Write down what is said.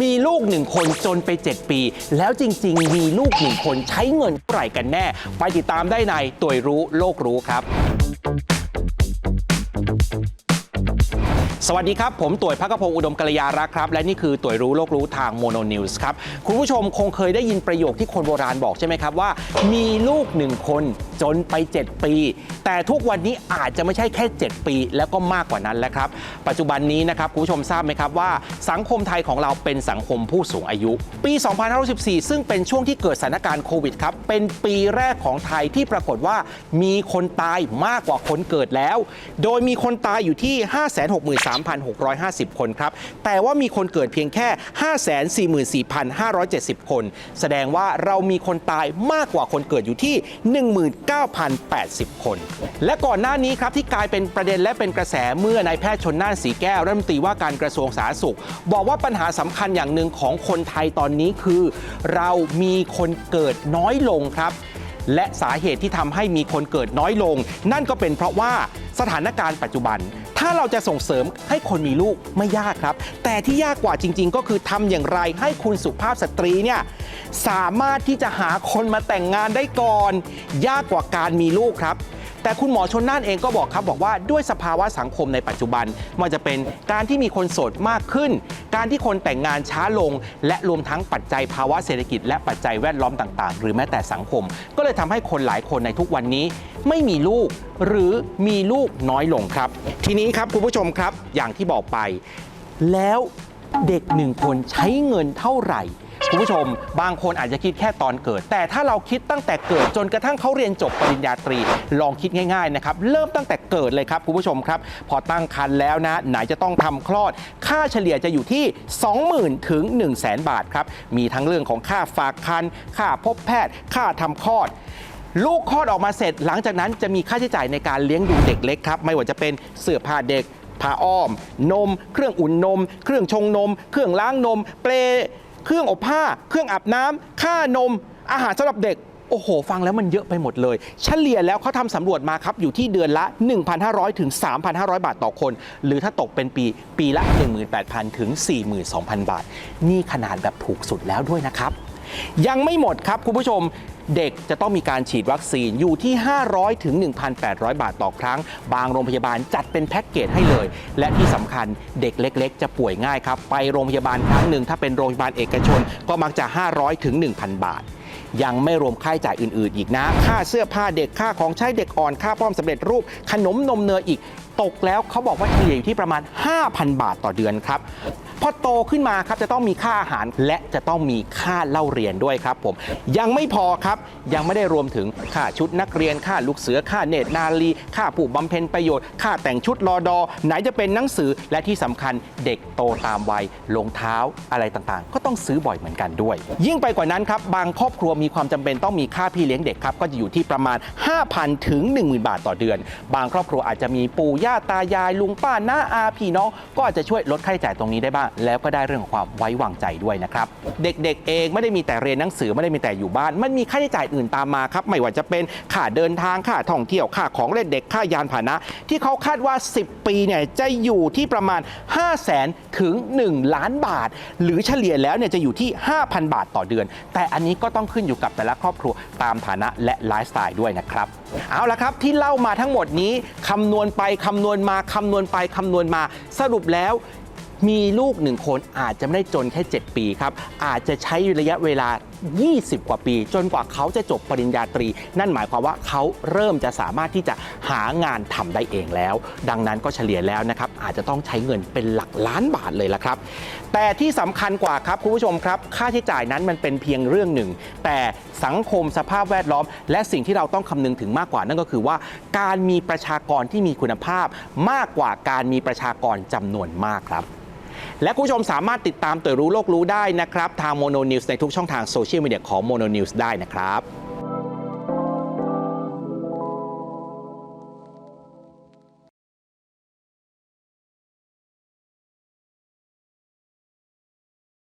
มีลูกหนึ่งคนจนไป 7 ปี แล้วจริง ๆ มีลูกหนึ่งคนใช้เงินเท่าไหร่กันแน่ ไปติดตามได้ในตัวยรู้โลกรู้ครับ สวัสดีครับ ผมต่วยพักกพงศ์อุดมกัลยารักษ์ครับ และนี่คือต่วยรู้โลกรู้ทางโมโนนิวส์ครับ คุณผู้ชมคงเคยได้ยินประโยคที่คนโบราณบอกใช่ไหมครับว่า มีลูกหนึ่งคนจนไป 7 ปี แต่ทุกวันนี้อาจจะไม่ใช่แค่ 7 ปี แล้วก็มากกว่านั้นแล้วครับ ปัจจุบันนี้นะครับ คุณผู้ชมทราบไหมครับว่า สังคมไทยของเราเป็นสังคมผู้สูงอายุ ปี 2514 ซึ่งเป็นช่วงที่เกิดสถานการณ์โควิดครับเป็นปีแรกของไทยที่ปรากฏว่ามีคนตายมากกว่าคนเกิดแล้ว โดยมีคนตายอยู่ที่3,650 คนครับ แต่ว่ามีคนเกิดเพียงแค่ 544,570 คน แสดงว่าเรามีคนตายมากกว่าคนเกิดอยู่ที่ 19,080 คน และก่อนหน้านี้ครับที่กลายเป็นประเด็นและเป็นกระแสเมื่อนายแพทย์ชนน่านสีแก้วรัฐมนตรีว่าการกระทรวงสาธารณสุข บอกว่าปัญหาสำคัญอย่างหนึ่งของคนไทยตอนนี้คือ เรามีคนเกิดน้อยลงครับและสาเหตุที่ทำให้มีคนเกิดน้อยลง นั่นก็เป็นเพราะว่าสถานการณ์ปัจจุบัน ถ้าเราจะส่งเสริมให้คนมีลูกไม่ยากครับ แต่ที่ยากกว่าจริง ๆ ก็คือทำอย่างไรให้คุณสุภาพสตรีเนี่ยสามารถที่จะหาคนมาแต่งงานได้ก่อน ยากกว่าการมีลูกครับ แต่คุณหมอชนน่านเองก็บอกครับบอกว่าด้วยสภาวะสังคมในปัจจุบันมันจะเป็นการที่มีคนโสดมากขึ้น การที่คนแต่งงานช้าลง และรวมทั้งปัจจัยภาวะเศรษฐกิจและปัจจัยแวดล้อมต่างๆ หรือแม้แต่สังคม ก็เลยทำให้คนหลายคนในทุกวันนี้ ไม่มีลูกหรือมีลูกน้อยลงครับ ทีนี้ครับคุณผู้ชมครับอย่างที่บอกไป แล้วเด็กหนึ่งคนใช้เงินเท่าไหร่ คุณผู้ชม บางคนอาจจะคิดแค่ตอนเกิด แต่ถ้าเราคิดตั้งแต่เกิดจนกระทั่งเขาเรียนจบปริญญาตรี ลองคิดง่ายๆนะครับเริ่มตั้งแต่เกิดเลยครับคุณผู้ชมครับ พอตั้งครรภ์แล้วนะไหนจะต้องทำคลอด ค่าเฉลี่ยจะอยู่ที่ 20,000 ถึง 1 0 0 0 0แบาทครับมีทั้งเรื่องของค่าฝากครรภ์ค่าพบแพทย์ ค่าทำคลอดลูกคลอดออกมาเสร็จ หลังจากนั้นจะมีค่าใช้จ่ายในการเลี้ยงดูเด็กเล็กครับ ไม่ว่าจะเป็นเสื้อผ้าเด็กผ้าอ้อม นม เครื่องอุ่นนม เครื่องชงนม เครื่องล้างนม เปล เครื่องอบผ้า เครื่องอาบน้ำค่านม อาหารสำหรับเด็ก โอ้โห ฟังแล้วมันเยอะไปหมดเลย เฉลี่ยแล้วเขาทำสำรวจมาครับ อยู่ที่เดือนละ 1,500 ถึง 3,500 บาทต่อคน หรือถ้าตกเป็นปีปีละ 18,000 ถึง 42,000 บาท นี่ขนาดแบบถูกสุดแล้วด้วยนะครับ ยังไม่หมดครับคุณผู้ชมเด็กจะต้องมีการฉีดวัคซีนอยู่ที่ 500 ถึง 1,800 บาทต่อครั้ง บางโรงพยาบาลจัดเป็นแพ็กเกจให้เลย และที่สำคัญเด็กเล็ก ๆ จะป่วยง่ายครับ ไปโรงพยาบาลครั้งหนึ่ง ถ้าเป็นโรงพยาบาลเอกชน ก็มักจะ 500 ถึง 1,000 บาท ยังไม่รวมค่าใช้จ่ายอื่น ๆ อีกนะ ค่าเสื้อผ้าเด็กค่าของใช้เด็กอ่อนค่าป้อมสำเร็จรูปขนมนมเนยอีกตกแล้วเขาบอกว่าเฉลี่ยอยู่ที่ประมาณ 5,000 บาทต่อเดือนครับพอโตขึ้นมาครับจะต้องมีค่าอาหารและจะต้องมีค่าเล่าเรียนด้วยครับผมยังไม่พอครับยังไม่ได้รวมถึงค่าชุดนักเรียนค่าลูกเสือค่าเนตรนาลีค่าผู้บำเพ็ญประโยชน์ค่าแต่งชุดรอดอ ไหนจะเป็นหนังสือและที่สำคัญเด็กโตตามวัยรองเท้าอะไรต่างๆ ก็ต้องซื้อบ่อยเหมือนกันด้วย ยิ่งไปกว่านั้นครับบางครอบครัวมีความจำเป็นต้องมีค่าพี่เลี้ยงเด็กครับก็จะอยู่ที่ประมาณ 5,000ถึง10,000 บาทต่อเดือน บางครอบครัวอาจจะมีปู่ย่าตายายลุงป้าน้าอาพี่น้อง ก็อาจจะช่วยลดค่าใช้จ่ายตรงนี้ได้บ้าง แล้วก็ได้เรื่องของความไว้วางใจด้วยนะครับ เด็กๆเองไม่ได้มีแต่เรียนหนังสือไม่ได้มีแต่อยู่บ้าน มันมีค่าใช้จ่ายอื่นตามมาครับไม่ว่าจะเป็นค่าเดินทางค่าท่องเที่ยวค่าของเล่นเด็กค่ายานพาหนะ ที่เขาคาดว่า 10 ปีเนี่ยจะอยู่ที่ประมาณ 5 0 0แสนถึง 1 ล้านบาท หรือเฉลี่ยแล้วเนี่ยจะอยู่ที่ 5,000 บาทต่อเดือน แต่อันนี้ก็ต้องขึ้นอยู่กับแต่ละครอบครัวตามฐานะและไลฟ์สไตล์ด้วยนะครับเอาละครับที่เล่ามาทั้งหมดนี้คำนวณไปคำำนวณมาคำนวณไปคำนวณมา สรุปแล้ว มีลูกหนึ่งคนอาจจะไม่ได้จนแค่ 7 ปีครับ อาจจะใช้ระยะเวลา 20 กว่าปี จนกว่าเขาจะจบปริญญาตรี นั่นหมายความว่าเขาเริ่มจะสามารถที่จะหางานทำได้เองแล้ว ดังนั้นก็เฉลี่ยแล้วนะครับ อาจจะต้องใช้เงินเป็นหลักล้านบาทเลยละครับ แต่ที่สำคัญกว่าครับคุณผู้ชมครับ ค่าใช้จ่ายนั้นมันเป็นเพียงเรื่องหนึ่ง แต่สังคมสภาพแวดล้อม และสิ่งที่เราต้องคำนึงถึงมากกว่านั่นก็คือว่า การมีประชากรที่มีคุณภาพ มากกว่าการมีประชากรจำนวนมากครับ และคุณผู้ชมสามารถติดตามตื่นรู้โลกรู้ได้นะครับ ทางโมโนนิวส์ในทุกช่องทางโซเชียลมีเดียของโมโนนิวส์ได้นะครับ